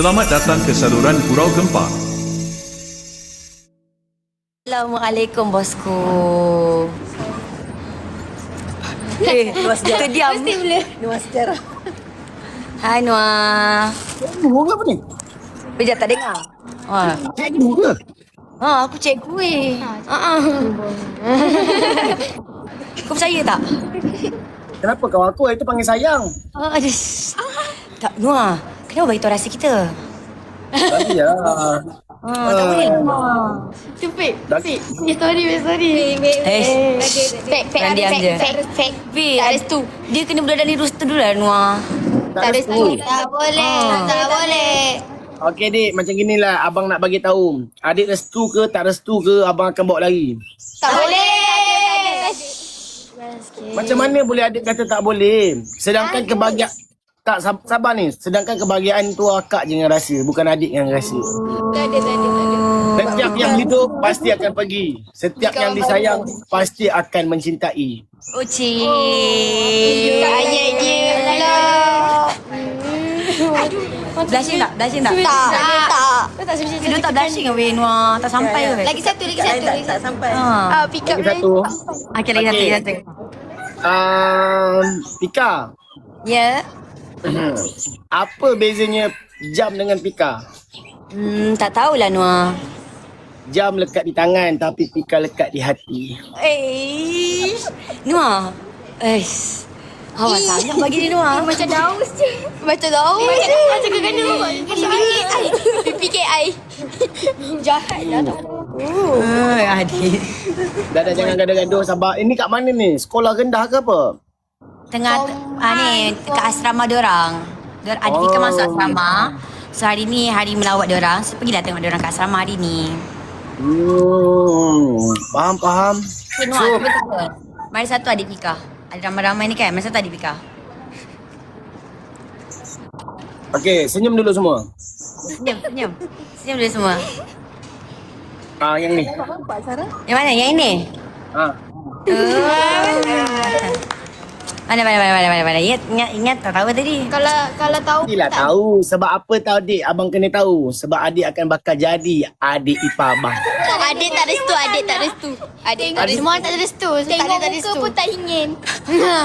Selamat datang ke saluran Gurau Gempa. Assalamualaikum bosku. Eh, tu diam. Mesti boleh. Nuan sejarah. Hai Noah. Ke apa ni? Bijak tak dengar. Ha. Cikgu ke? Ha, aku cikgu eh. Ha ah. Kau percaya tak? Kenapa kawan aku itu panggil sayang? Ha, aduh. Tak, Noah. Kenapa bagi tahu rahsia kita? Tadi ya. Ha, tak boleh. Tu fake. Dah- Fake. Ni story, fake story. Eh, Fake, fake, ada fake, fake, fake. Fi, Tak ada restu. Dia kena berada di roster dulu lah Noah. Tak restu. Tak boleh, Ah. tak boleh. Okey dik, macam ginilah abang nak bagi tahu. Adik restu ke tak restu ke abang akan bawa lari. Tak boleh. Macam mana boleh adik kata tak boleh? Sedangkan kebahagiaan tak sab- sabar ni. Sedangkan kebahagiaan tu akak je yang rasa, bukan adik yang rasa. Tak ada, tak ada, tak ada. Setiap yang hidup pasti akan pergi. Setiap yang disayang pasti akan mencintai. Oh, cik. Ayatnya lah. Blushing tak? Blushing tak? Tak. Tak. Kau tak Dia tak blushing ke weh Noah? Tak sampai ke? Lagi satu, lagi satu. lagi satu. sampai. Ha. Ah, pick up Lagi satu. Okey, lagi satu, Okey. lagi satu. Um, Pika, Ya. apa bezanya jam dengan pika? Hmm, tak tahulah Noah. Jam lekat di tangan tapi pika lekat di hati. Eh, Noah. Eh, awak sangat bagi dia Noah. Macam daus je. Macam daus je. Macam kena. PPKI. PPKI. Jahat lah tak. Oh, adik. Dah dah jangan gaduh-gaduh sabar. Ini kat mana ni? Sekolah rendah ke apa? Tengah ah, ni kat asrama dia orang. Dia ada Oh. Fika masuk asrama. So hari ni hari melawat dia orang. So pergilah tengok dia orang kat asrama hari ni. Hmm, faham faham. Okay, Noah, tengok. Mari satu adik Fika. Ada ramai-ramai ni kan. Mari satu adik Fika. Okey, senyum dulu semua. Senyum, senyum. Senyum dulu semua. Ah, yang ni. Yang mana? Yang ini? Ha. Mana, mana, mana, mana, mana, mana. Ingat, ingat, ingat tak tahu tadi. Kalau kalau tahu Mestilah tak- tahu. Sebab apa tahu adik? Abang kena tahu. Sebab adik akan bakal jadi adik ipar abang. Adik tak restu, adik tak restu. Adik tak restu. Semua tak restu. Tak ada tak restu. pun tak ingin. ha,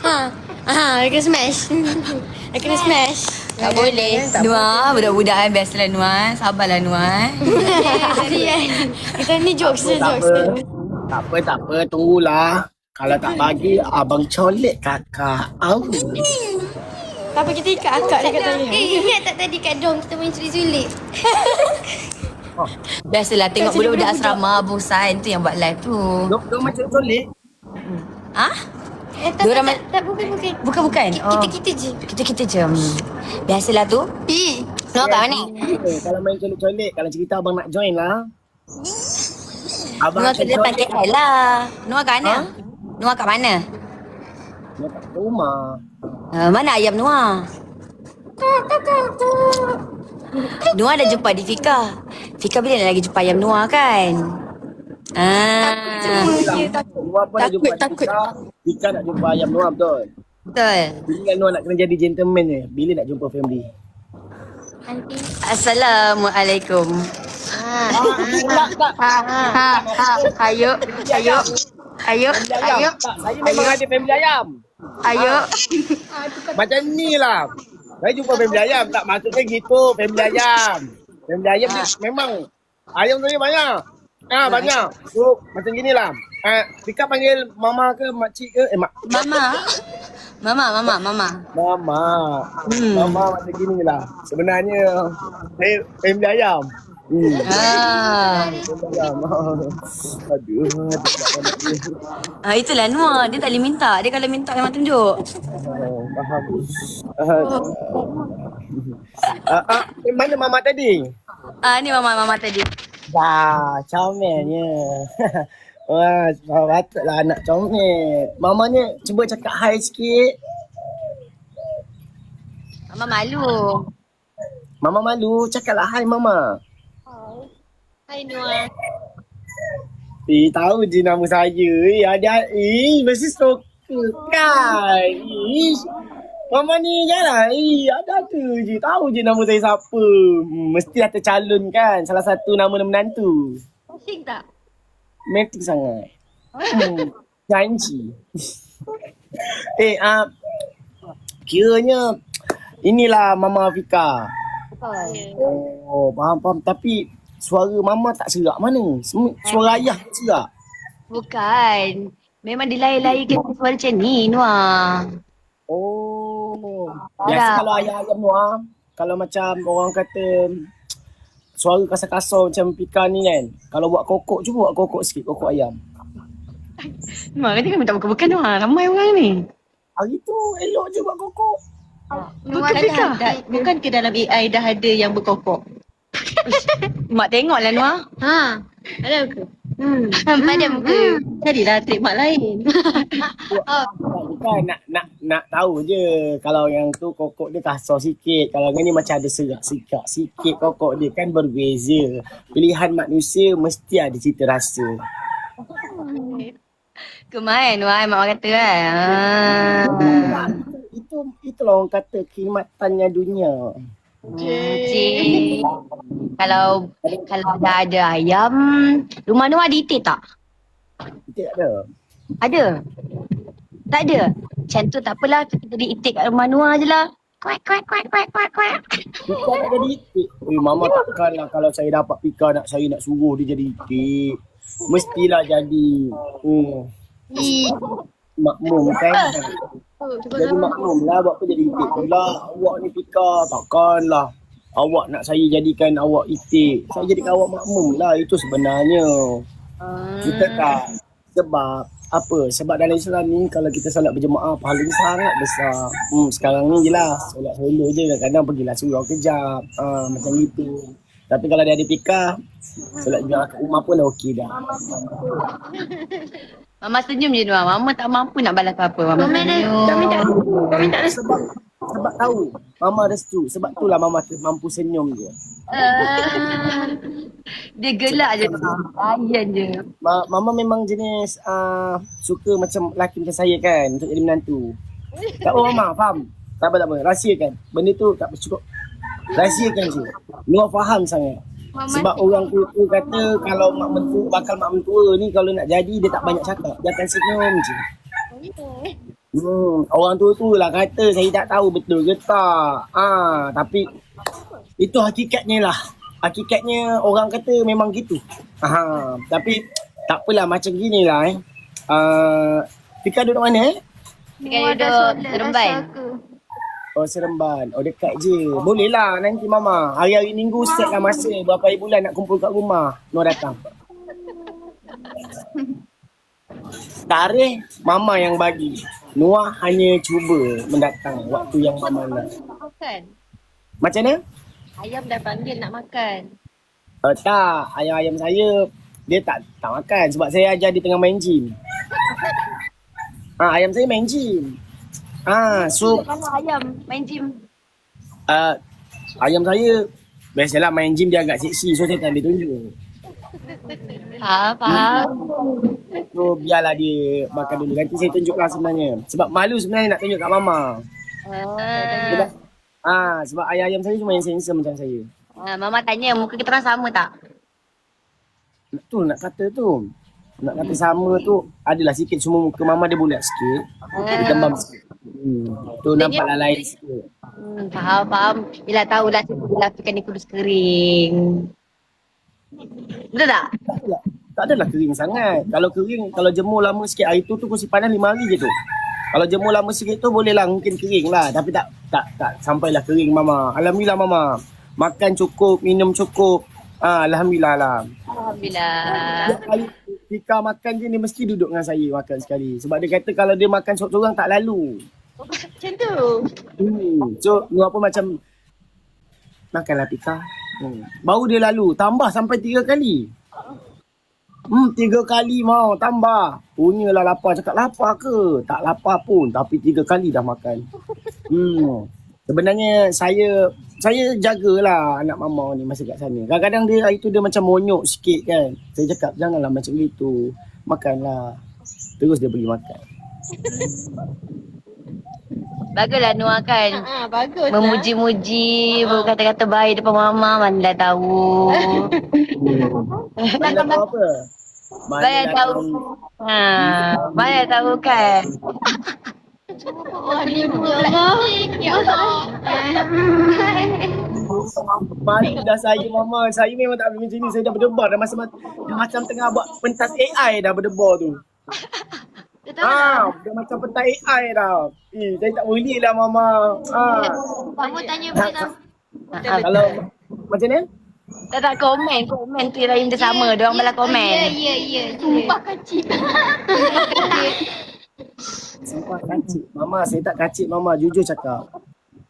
ha. Ha, dia kena smash. Dia kena smash. Tak boleh. Noah, budak-budak kan. Biasalah Noah. Sabarlah Noah. Kasihan. Kita ni jokes je, Tak jokes je. Tak apa, tak apa. Tunggulah. Kalau tak bagi, abang colek kakak. Au. Tak apa kita ikat akak dekat tadi. Eh, ingat tak tadi kat dom kita main culik-culik? Biasalah tengok budak-budak asrama bosan tu yang buat live tu. Dok, dok macam colek. Ha? Eh, tak, Diorang tak, tak, tak, bukan, bukan. Bukan bukan. Oh. Kita-kita je. Kita-kita je. Hmm. Biasalah tu. Pi. Noah kat mana? Kalau main colek-colek, kalau cerita abang nak join lah. Abang akan kat depan. KL lah. Noah kat mana? Noah kat mana? Dia kat rumah. Uh, mana ayam Noah? Noah dah jumpa di Fika. Fika bila nak lagi jumpa ayam Noah kan? Ah, Takut, jumpa takut. Tika. Tika nak jumpa ayam Noah betul. betul. Bila Noah nak kena jadi gentleman je. Bila nak jumpa family. Assalamualaikum. tak, tak. Ha, ha, ha. Ayo, ayo. Tak, saya memang ada family ayam. Ayo. Macam ni lah. Saya jumpa family ayam. Tak maksudnya gitu. Family ayam. Family ayam ni memang. Ayam tu banyak. Ah banyak. So macam gini lah. Ah, Tika panggil mama ke makcik ke? Eh mak. Mama. Mama, mama, mama. Mama. Hmm. Mama macam gini lah. Sebenarnya saya family ayam. Hmm. Ah. Ayam. Aduh. ah itulah Noah. Dia tak boleh minta. Dia kalau minta memang tunjuk. Oh, faham. Ah, ah, ah, eh, mana mama tadi? Ah ni mama mama tadi. Dah, comelnya. Wah, patutlah anak comel. Mamanya cuba cakap hai sikit. Mama malu. Mama malu, cakaplah hai mama. Hai Noah. Eh, tahu je nama saya. Eh, ada eh, mesti stalker kan. Ish. Mama ni janganlah. Eh, ada-ada je. Tahu je nama saya siapa. Hmm, mesti ada calon kan. Salah satu nama menantu. Pusing tak? Metik sangat. Hmm, janji. eh, ah, kiranya inilah Mama Afika. Oh, faham, faham. Tapi suara Mama tak serak mana? Suara ayah tak serak. Bukan. Memang dilahir-lahirkan suara macam ni, Noah. Oh. Biasa kalau ayah ayam Noah, kalau macam orang kata suara kasar-kasar macam Pika ni kan. Kalau buat kokok, cuba buat kokok sikit, kokok ayam. Noah kata kan minta bukan-bukan Noah. Ramai orang ni. Hari tu elok je buat kokok. Bukan. Bukan ke dalam AI dah ada yang berkokok? Mak tengoklah Noah. Ha, ada ke? Hmm. Pada muka. Carilah trademark lain. Bukan nak nak nak tahu je kalau yang tu kokok dia kasar sikit. Kalau yang ni macam ada serak sikit sikit kokok dia kan berbeza. Pilihan manusia mesti ada cita rasa. Kemain Noah mak orang kata kan. Ah. Itu itulah orang kata khidmatannya dunia. Kalau kalau dah ada ayam, rumah Noah ada itik tak? Kita tak ada. Ada. Tak ada. Macam tu tak apalah kita jadi itik kat rumah Noah je lah. Kuat kuat kuat kuat kuat kuat. Pika nak jadi itik. Eh, mama takkanlah kalau saya dapat Pika nak saya nak suruh dia jadi itik. Mestilah jadi. Hmm. Makmum kan. Jadi makmum lah buat apa jadi itik pula. Awak ni Pika takkanlah. Awak nak saya jadikan awak itik. Saya jadikan awak makmum lah. Itu sebenarnya. Kita tak. Sebab apa? Sebab dalam Islam ni kalau kita solat berjemaah paling sangat besar. Hmm, sekarang ni je lah. Solat solo je. Kadang-kadang pergilah surau kejap. Ah, macam itu. Tapi kalau dia ada pika, solat berjemaah kat rumah pun dah okey dah. Mama senyum je Noah. Mama tak mampu nak balas apa-apa. Mama dah, senyum. kami tak, kami tak restu. Sebab sebab tahu mama restu. Sebab itulah mama tu mampu senyum je. Dia gelak je Noah. Layan je. Ma, mama memang jenis uh, suka macam lelaki macam saya kan untuk jadi menantu. Tak apa mama, faham? Tak apa tak apa, rahsiakan. Benda tu tak cukup. Rahsiakan je. Nur faham sangat. Sebab orang tua kata kalau mak mentua, bakal mak mentua ni kalau nak jadi dia tak banyak cakap. Dia akan senyum je. Hmm, orang tua tu lah kata saya tak tahu betul ke tak. Ah, tapi itu hakikatnya lah. Hakikatnya orang kata memang gitu. Ha, tapi tak apalah macam gini lah eh. Uh, Fika duduk mana eh? Tinggal duduk Seremban. Oh Seremban. Oh dekat je. Boleh lah nanti mama. Hari-hari minggu set lah masa. Berapa hari bulan nak kumpul kat rumah. Nur datang. Tarikh mama yang bagi. Noah hanya cuba mendatang waktu yang mama nak. Makan. Macam mana? Ayam dah panggil nak makan. Uh, tak, ayam-ayam saya dia tak tak makan sebab saya ajar dia tengah main gym. Ah, ayam saya main gym. Ah, so Kalau ayam main gym. uh, ayam saya biasalah main gym dia agak seksi so saya tak boleh tunjuk. Faham, faham. So biarlah dia makan dulu. Nanti saya tunjuklah sebenarnya. Sebab malu sebenarnya nak tunjuk kat mama. Ah. Sebab, ah, sebab ayam-ayam saya cuma yang sensor macam saya. Ah, Mama tanya muka kita orang sama tak? Tu nak kata tu. Nak kata sama tu adalah sikit cuma muka mama dia bulat sikit. Dia gembam sikit. Hmm. Tu nampaklah lain sikit. Hmm, faham, faham. Bila tahu lah bila fikir ni kudus kering. Betul tak? Tak adalah, tak adalah kering sangat. Kalau kering, kalau jemur lama sikit hari tu tu kursi panas lima hari je tu. Kalau jemur lama sikit tu boleh lah mungkin kering lah. Tapi tak tak tak sampailah kering mama. Alhamdulillah mama. Makan cukup, minum cukup. Ah, Alhamdulillah lah. Alhamdulillah. Tika makan je dia mesti duduk dengan saya makan sekali. Sebab dia kata kalau dia makan seorang-seorang tak lalu. Macam tu. Hmm. So, Nur apa macam makanlah Tika. Hmm. Baru dia lalu. Tambah sampai tiga kali. Hmm, tiga kali mau tambah. Punyalah lapar. Cakap lapar ke? Tak lapar pun. Tapi tiga kali dah makan. Hmm. Sebenarnya saya saya jagalah anak mama ni masa kat sana. Kadang-kadang dia hari tu dia macam monyok sikit kan. Saya cakap janganlah macam gitu. Makanlah. Terus dia pergi makan. Baguslah Noah kan. Ah, bagus Memuji-muji, berkata-kata baik depan mama, mana dah tahu. Mana tahu apa? Mana dah tahu. Ha, mana tahu kan. Oh, Allah. Ya dah saya mama. Saya memang tak boleh macam ni. Saya dah berdebar dah masa dah macam tengah buat pentas AI dah berdebar tu. Ah, dah macam pentas AI dah. Eh, saya tak boleh lah mama. Ah. Kamu tanya pula. Ha, Kalau macam ni? tak tak komen, komen tu lain dia sama. Dia orang malah Ya, komen. ya, ya. Sumpah kecil. Sumpah kacik. Mama, saya tak kacik mama. Jujur cakap.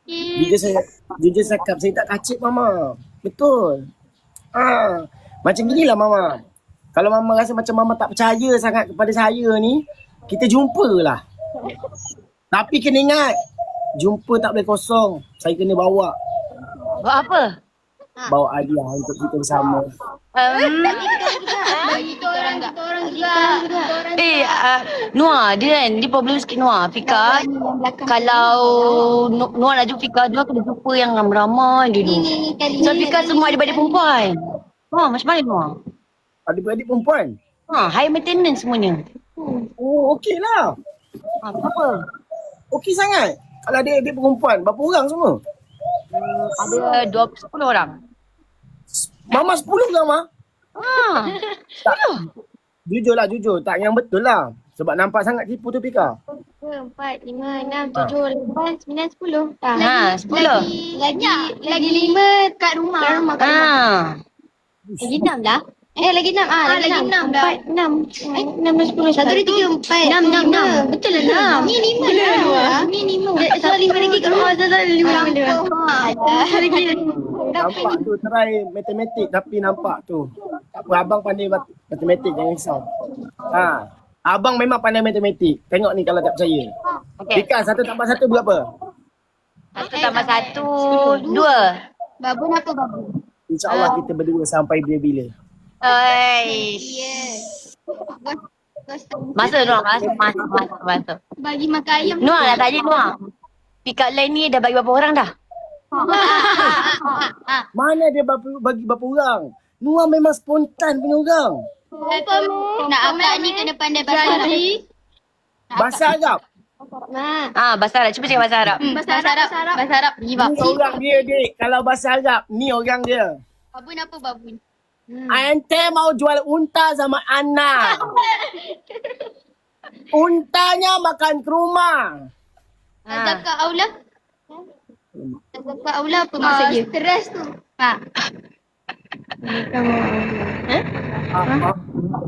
Jujur saya, jujur cakap saya tak kacik mama. Betul. Ah, macam ginilah mama. Kalau mama rasa macam mama tak percaya sangat kepada saya ni, kita jumpalah. Tapi kena ingat, jumpa tak boleh kosong. Saya kena bawa Buat apa? bawa hadiah untuk kita bersama. Um, Bagi kita orang tak. Kita orang juga. eh, uh, Noah, dia kan, dia problem sikit Noah. Fika, kalau Noah nak jumpa Fika, Noah kena jumpa yang ramai-ramai dulu. So. Fika semua adik-adik perempuan. Ha, macam mana Noah? Adik-beradik perempuan. Ha, high maintenance semuanya. Oh, okey lah. Ha, apa? Okey sangat. Kalau adik-adik perempuan, berapa orang semua? Ada 20 orang. Mama 10 ke Mama? Ha. Tak. Jujur lah, jujur. Tak yang betul lah. Sebab nampak sangat tipu tu Pika. Empat, lima, enam, tujuh, lapan, sembilan, sepuluh. Ha, 10. Lagi, lagi, lagi lima kat rumah. Kat rumah. Ha. Lagi enam dah. Eh, lagi enam. Ah, lagi enam dah. Empat, enam. Eh, enam dan sepuluh. Satu, dua, tiga, empat. Enam, enam, enam. Betul lah enam. Ni lima dah. Ni lima. Satu lima lagi kat rumah. Satu lima lagi. Satu lagi. Nampak tu try matematik tapi nampak tu. Tak apa, abang pandai mat- matematik jangan risau. Ha. Abang memang pandai matematik. Tengok ni kalau tak percaya. Okey. Pika, satu tambah satu berapa? Satu tambah satu, dua. Babun apa babun? InsyaAllah kita berdua sampai bila-bila. Yes. Masa Noah, masa, masa, masa, masa. Bagi makan ayam. Noah dah tanya Noah. Pick up line ni dah bagi berapa orang dah? Mana dia bagi, bagi berapa orang? Nuah memang spontan punya orang. Nak akak ni kena pandai bahasa Arab. Bahasa Arab. Ah, bahasa Arab. Cuba cakap bahasa Arab. Bahasa Arab. Bahasa Arab. Bahasa Arab. Ni orang dia, dik. Kalau bahasa Arab, ni orang dia. Babun apa babun? Ente mau jual unta sama anak. Untanya makan ke rumah. Azab kat aula. Azab kat aula apa maksudnya? Stres tu. Ha. Ah, ah.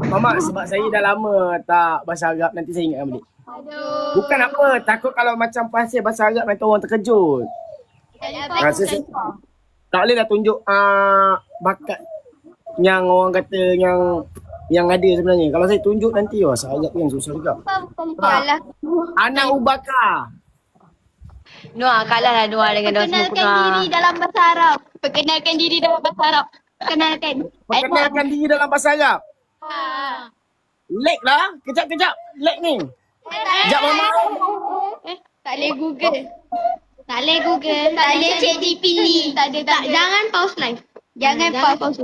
Mama, sebab saya dah lama tak bahasa Arab, nanti saya ingatkan balik. Aduh. Bukan apa, takut kalau macam pasal bahasa Arab nanti orang terkejut. Rasa tak boleh dah tunjuk uh, bakat yang orang kata yang yang ada sebenarnya. Kalau saya tunjuk nanti bahasa Arab yang susah juga. Kalah. Anak Ubaka. Noah, kalah lah Noah dengan semua Perkenalkan diri dalam bahasa Arab. Perkenalkan diri dalam bahasa Arab. Perkenalkan. Perkenalkan diri dalam bahasa Arab. Ha. Leg lah. Kejap-kejap. Leg ni. Kejap mama. Eh, tak boleh Google. Tak boleh Google. Tak boleh cek GPT. Tak ada, tak Jangan pause live. Jangan pause.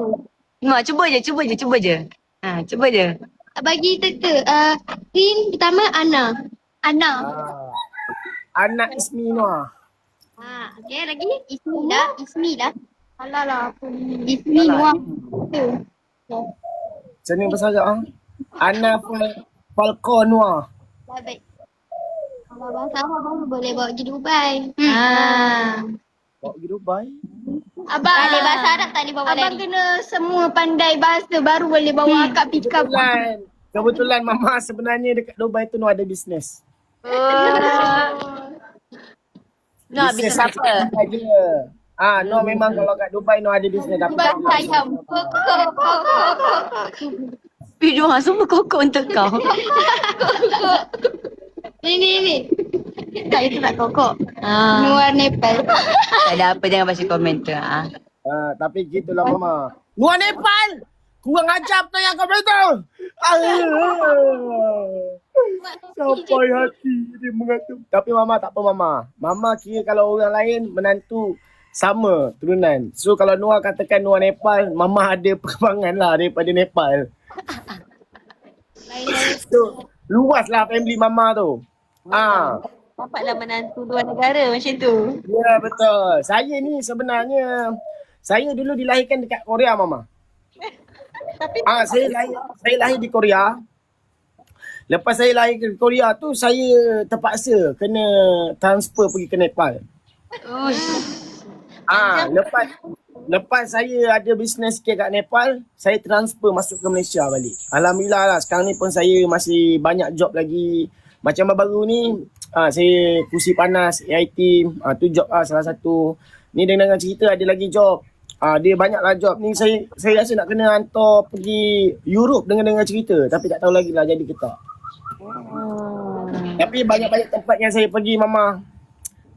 Noah, cuba je, cuba je, cuba je. Ha, cuba je. Bagi teka. Uh, screen pertama Ana. Ana. Ah. Anak Ismi Noah. Ha, okay lagi. Ismi dah. Ismi dah. Alah lah. apa ni. Ismi Noah. Tu. Macam ni bahasa Arab ah. Anak Fal- Falcon Noah. Dah baik. Kalau bahasa Arab baru boleh bawa pergi Dubai. Hmm. Ha. Bawa pergi Dubai. Abang. Tak boleh bahasa Arab tak boleh bawa Abang kena semua pandai bahasa baru boleh bawa akak pick up. Kebetulan. Kebetulan mama sebenarnya dekat Dubai tu Noah ada bisnes. Noah, bisnes apa? Aja. Ah, no memang kalau kat Dubai no ada bisnes dapat. Bahasa ayam. Tapi Noah semua kokok untuk kau. Ni ni ni. Tak itu tak kokok. Ha. Luar Nepal. Tak ada apa, jangan baca komen tu. Ha. Ah, tapi gitulah mama. Luar Nepal. Kurang ajar tu yang kau betul. Ah. Sampai hati dia mengatur. Tapi mama tak apa mama. Mama kira kalau orang lain menantu sama turunan. So kalau Noah katakan Noah Nepal, mama ada perkembangan lah daripada Nepal. so luas lah family mama tu. Ah, Dapatlah menantu dua negara macam tu. ya betul. Saya ni sebenarnya saya dulu dilahirkan dekat Korea mama. Tapi Ah, saya lahir saya lahir di Korea. Lepas saya lahir ke Korea tu saya terpaksa kena transfer pergi ke Nepal. Ah, lepas lepas saya ada bisnes sikit kat Nepal, saya transfer masuk ke Malaysia balik. Alhamdulillah lah sekarang ni pun saya masih banyak job lagi. Macam baru ni ah, saya kursi panas AIT, ah, tu job lah salah satu. Ni dengan cerita ada lagi job. Ah, dia banyak lah job ni saya saya rasa nak kena hantar pergi Europe dengan dengan cerita tapi tak tahu lagi lah jadi ke tak. Tapi banyak-banyak tempat yang saya pergi mama.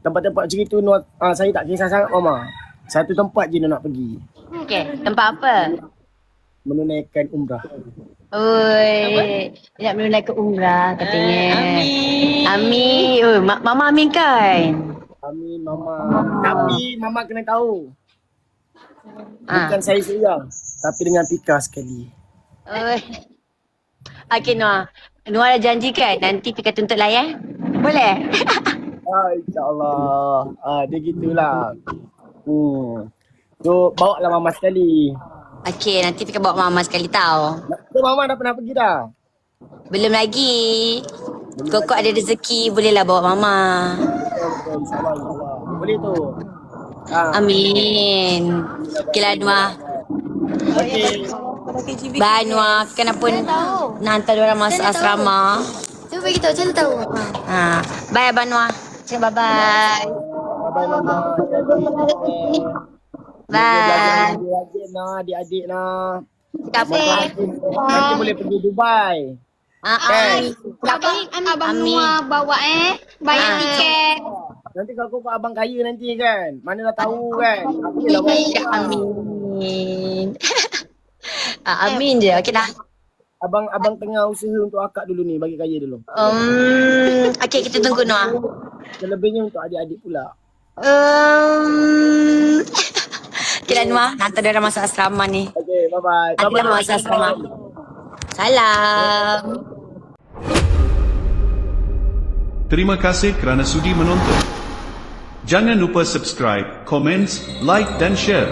Tempat-tempat cerita tu ah, saya tak kisah sangat mama. Satu tempat je nak pergi. Okay, tempat apa? Menunaikan umrah. Oi, nak menunaikan umrah katanya. Amin. Amin. Oi, ma- Mama Amin kan? Amin mama. Tapi mama kena tahu. Ah. Bukan saya seorang. Tapi dengan Pika sekali. Oi. Okay, Noah. Noah dah janji kan nanti Pika tuntut lah ya? Boleh? Ah, InsyaAllah. Ah, dia gitulah. Hmm. So, bawa lah mama sekali. Okay, nanti Pika bawa Mama sekali tau. So, mama dah pernah pergi dah? Belum lagi. Kokok ada rezeki, bolehlah bawa Mama. Boleh tu. Ah, Amin. Okay lah, Noah. okay. Bye, Noah. Kenapa nak hantar diorang masuk asrama? Cuba bagi tahu, macam mana tahu? Ha. Ha. Bye, Abang Noah. Cakap bye-bye. Bye-bye mama. Bye. Adik-adik nak, adik-adik nak. Cakap apa? Nanti boleh pergi Dubai. Ah, ah. Kan? Abang, abang Amin. Noah bawa eh. Bayar Ah. tiket. Nanti kalau kau abang kaya nanti kan. Mana dah tahu kan. Aku lah. Amin. ah, amin je. Okey dah. Abang abang tengah usaha untuk akak dulu ni. Bagi kaya dulu. Um, okey, kita tunggu Noah. Selebihnya untuk adik-adik pula. Um, okey dah Noah. Hantar diorang masuk asrama ni. Okay, bye-bye. Nanti masuk asrama. Salam. Terima kasih kerana sudi menonton. Jangan lupa subscribe, komen, like dan share.